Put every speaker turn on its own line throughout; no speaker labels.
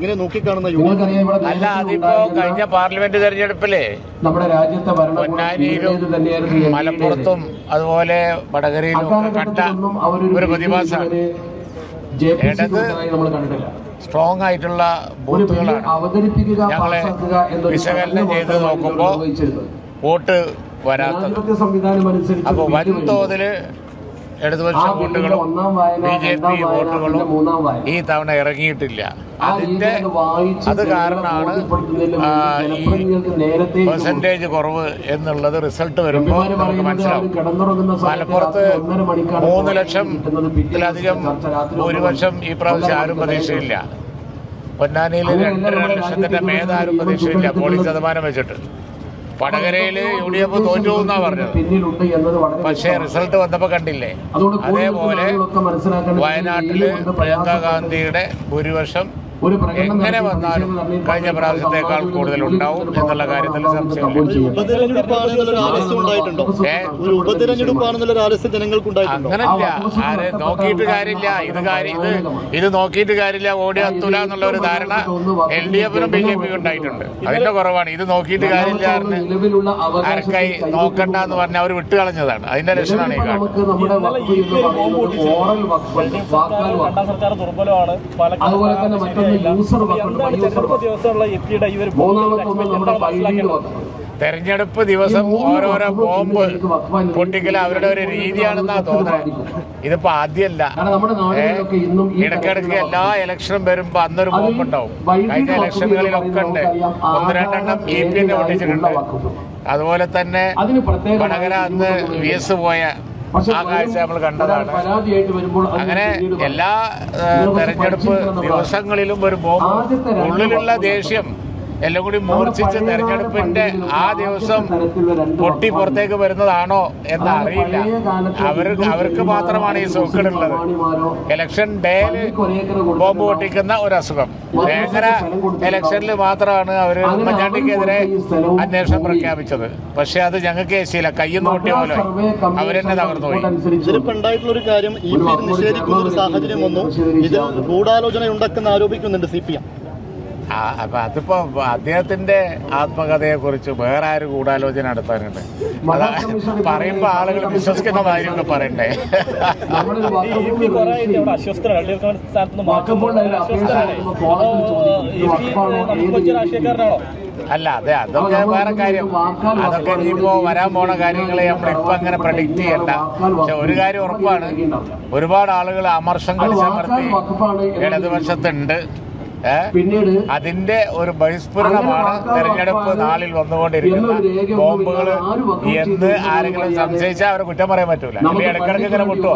ഇങ്ങനെ നോക്കിക്കാണുന്ന
അല്ല അതിപ്പോ കഴിഞ്ഞ പാർലമെന്റ് തെരഞ്ഞെടുപ്പിലെ
നമ്മുടെ രാജ്യത്തെ ഭരണകൂടം
പൊന്നാനിയിലും മലപ്പുറത്തും അതുപോലെ വടകരയിലും കണ്ട ഒരു പ്രതിഭാസമാണ് ഇടത് സ്ട്രോങ് ആയിട്ടുള്ള ബൂത്തുകളാണ് ഞങ്ങളെ വിശകലനം ചെയ്ത്
മാത്രമാണ്
നോക്കുമ്പോ വോട്ട് വരാത്തത്. അപ്പോൾ
ആ
ഇടതുപക്ഷ വോട്ടുകളും ബി ജെ പി വോട്ടുകളും ഈ തവണ ഇറങ്ങിയിട്ടില്ല. അതിന്റെ അത് കാരണമാണ് ഈ പെർസെന്റേജ് കുറവ് എന്നുള്ളത് റിസൾട്ട് വരുമ്പോൾ നമുക്ക് മനസ്സിലാവും. മലപ്പുറത്ത് മൂന്ന് ലക്ഷം ത്തിലധികം
ഒന്നര
ഭൂരിപക്ഷം ഈ പ്രാവശ്യം ആരും പ്രതീക്ഷയില്ല. പൊന്നാനിയിൽ രണ്ടര ലക്ഷത്തിന്റെ മേധാരും പ്രതീക്ഷയില്ല. പോളിംഗ് ശതമാനം വെച്ചിട്ട്. വടകരയിൽ യു ഡി എഫ് തോറ്റു എന്നാ പറഞ്ഞത്? പക്ഷേ റിസൾട്ട് വന്നപ്പോ കണ്ടില്ലേ? അതേപോലെ
വയനാട്ടിൽ
പ്രിയങ്കാ ഗാന്ധിയുടെ ഭൂരിപക്ഷം എങ്ങനെ വന്നാലും കഴിഞ്ഞ പ്രാവശ്യത്തേക്കാൾ കൂടുതൽ ഉണ്ടാവും എന്നുള്ള കാര്യത്തിൽ അങ്ങനല്ല ആരെ നോക്കിയിട്ട് കാര്യമില്ല. ഇത് കാര്യം ഇത് ഇത് നോക്കിയിട്ട് കാര്യമില്ല. ഓടി എത്തൂല എന്നുള്ള ഒരു ധാരണ എൽ ഡി എഫിനും ബി ജെ പിക്കും ഉണ്ടായിട്ടുണ്ട്. അതിന്റെ കുറവാണ്. ഇത് നോക്കിയിട്ട് കാര്യമില്ല ആർക്കായി നോക്കണ്ട എന്ന് പറഞ്ഞാൽ അവർ വിട്ടുകളഞ്ഞതാണ്. അതിന്റെ ലക്ഷണമാണ് ഈ കാണുന്നത്.
അതുപോലെ തന്നെ
തെരഞ്ഞെടുപ്പ്
ദിവസം ഓരോരോ ബോംബ് പൊട്ടിക്കൽ അവരുടെ ഒരു രീതിയാണെന്നാ തോന്നുന്നത്. ഇതിപ്പോ ആദ്യമല്ല.
കാരണം നമ്മുടെ നാടുകളിലൊക്കെ ഇന്നും ഈ
ഇടക്കിടക്ക് എല്ലാ ഇലക്ഷനും വരുമ്പോ അന്നൊരു ബോംബ് ഉണ്ടാവും കഴിഞ്ഞ ഇലക്ഷനുകളിലൊക്കെ ഉണ്ട്. ഒന്ന് രണ്ടെണ്ണം എ പി എന്നെ പൊട്ടിച്ചിട്ടുണ്ട് അതുപോലെ തന്നെ വടകര അന്ന് വി എസ് പോയ ആ കാഴ്ച നമ്മൾ കണ്ടതാണ്.
വരുമ്പോൾ
അങ്ങനെ എല്ലാ തെരഞ്ഞെടുപ്പ് ദിവസങ്ങളിലും ഒരു ബോംബ് ഉള്ളിലുള്ള ദേഷ്യം എല്ലാം കൂടി മൂർച്ഛിച്ച് തെരഞ്ഞെടുപ്പിന്റെ ആ ദിവസം പൊട്ടി പുറത്തേക്ക് വരുന്നതാണോ എന്ന് അറിയില്ല. അവർ അവർക്ക് മാത്രമാണ് ഈ സൂക്കടുള്ളത് ഇലക്ഷൻ ഡേയിൽ ബോംബ് പൊട്ടിക്കുന്ന ഒരു അസുഖം ഭയങ്കര ഇലക്ഷനിൽ മാത്രമാണ് അവർ ഉമ്മൻചാണ്ടിക്കെതിരെ അന്വേഷണം പ്രഖ്യാപിച്ചത്. പക്ഷെ അത് ഞങ്ങൾക്ക് ശീല കയ്യെന്ന് പൊട്ടിയ പോലെ. അവരെന്നെ തകർന്നുപോയി
ഇതിലിപ്പോ ഉണ്ടായിട്ടുള്ള ഒരു കാര്യം ഈ പേര് നിഷേധിക്കുന്ന ഒരു സാഹചര്യം വന്നു. ഇതിൽ ഗൂഢാലോചന ഉണ്ടെന്ന് ആരോപിക്കുന്നുണ്ട് സി പി എം.
അപ്പൊ അതിപ്പോ അദ്ദേഹത്തിന്റെ ആത്മകഥയെ കുറിച്ച് വേറെ ആര് ഗൂഢാലോചന നടത്താനുണ്ട്? അതാ പറയുമ്പോ ആളുകൾ വിശ്വസിക്കുന്ന കാര്യമൊക്കെ പറയണ്ടേ? അല്ല അതെ അതൊക്കെ വേറെ കാര്യം. അതൊക്കെ ഇനിയിപ്പോ വരാൻ പോണ കാര്യങ്ങളെ നമ്മളിപ്പോ അങ്ങനെ പ്രഡിക്റ്റ് ചെയ്യണ്ട. പക്ഷെ ഒരു കാര്യം ഉറപ്പാണ്. ഒരുപാട് ആളുകൾ അമർഷം കടിച്ചമർത്തി ഇടതുപക്ഷത്തുണ്ട്.
പിന്നീട്
അതിന്റെ ഒരു ബഹിസ്ഫുരണമാണ് തെരഞ്ഞെടുപ്പ് നാളിൽ വന്നുകൊണ്ടിരിക്കുന്ന ബോംബുകൾ എന്ന് ആരെങ്കിലും സംശയിച്ചാൽ അവരെ കുറ്റം പറയാൻ പറ്റൂല. അല്ലെങ്കിൽ ഇടക്കിടക്ക് ഇങ്ങനെ
മുട്ടോ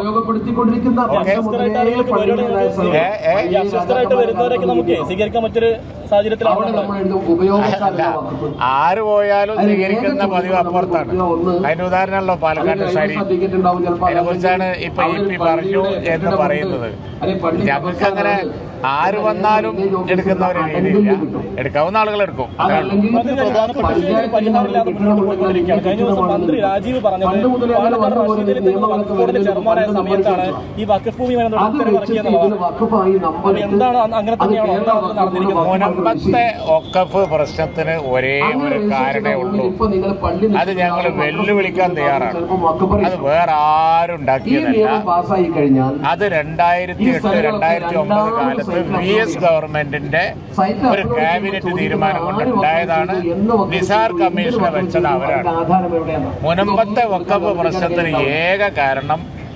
ആര് പോയാലും സ്വീകരിക്കുന്ന പതിവ് അപ്പുറത്താണ്. അതിന്റെ ഉദാഹരണമല്ലോ പാലക്കാട്
ശരി
അതിനെ കുറിച്ചാണ് ഇപ്പൊ ഇ പി പറഞ്ഞു എന്ന് പറയുന്നത്. ഞങ്ങൾക്ക് അങ്ങനെ ആര് വന്നാലും എടുക്കുന്ന ഒരു രീതിയില്ല എടുക്കാവുന്ന ആളുകൾ എടുക്കും.
കഴിഞ്ഞ ദിവസം മന്ത്രി രാജീവ് പറഞ്ഞത് പാലക്കാട് റഷീദിൽ വഖഫ് ബോർഡിന്റെ ചെയർമാനായ സമയത്താണ് ഈ വഖഫ് ഭൂമി എന്താണ് അങ്ങനെ തന്നെയാണോ
മുനമ്പത്തെ ഒക്കഫ് പ്രശ്നത്തിന് ഒരേ ഒരു കാരണേ ഉള്ളൂ. അത് ഞങ്ങൾ വെല്ലുവിളിക്കാൻ തയ്യാറാണ്. അത് വേറെ ആരും ഉണ്ടാക്കിയതല്ല അത് രണ്ടായിരത്തി എട്ട് രണ്ടായിരത്തി ഒമ്പത് കാലത്ത് വി എസ് ഗവൺമെന്റിന്റെ ഒരു ക്യാബിനറ്റ് തീരുമാനം കൊണ്ടുണ്ടായതാണ് നിസാർ കമ്മീഷനെ വെച്ചത് അവരാണ്. മുനമ്പത്തെ വക്കപ്പ് പ്രശ്നത്തിന് ഏക കാരണം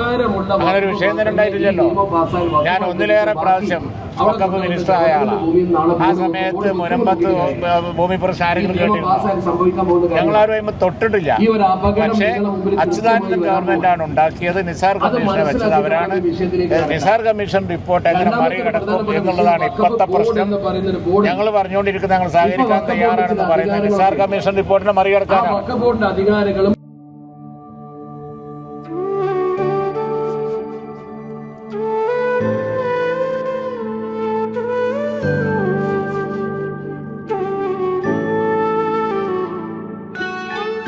അങ്ങനെ ഒരു വിഷയം തന്നെ ഉണ്ടായിട്ടില്ലല്ലോ. ഞാൻ ഒന്നിലേറെ പ്രാവശ്യം വക്കഫ് മിനിസ്റ്റർ ആയ ആളാണ്. ആ സമയത്ത് മുനമ്പത്ത് ഭൂമി ആരെങ്കിലും കേട്ടിരുന്നു. ആരും അതിന് തൊട്ടിട്ടില്ല. പക്ഷേ അച്യുതാനന്ദൻ ഗവൺമെന്റാണ് ഉണ്ടാക്കിയത്. നിസാർ കമ്മീഷനെ വെച്ചത് അവരാണ്. നിസാർ കമ്മീഷൻ റിപ്പോർട്ട് എങ്ങനെ മറികടക്കും എന്നുള്ളതാണ് ഇപ്പോഴത്തെ പ്രശ്നം. ഞങ്ങൾ പറഞ്ഞുകൊണ്ടിരിക്കുന്ന ഞങ്ങൾ സഹകരിക്കാൻ തയ്യാറാണെന്ന് പറയുന്നത് നിസാർ കമ്മീഷൻ റിപ്പോർട്ടിനെ മറികടക്കാനാണ്.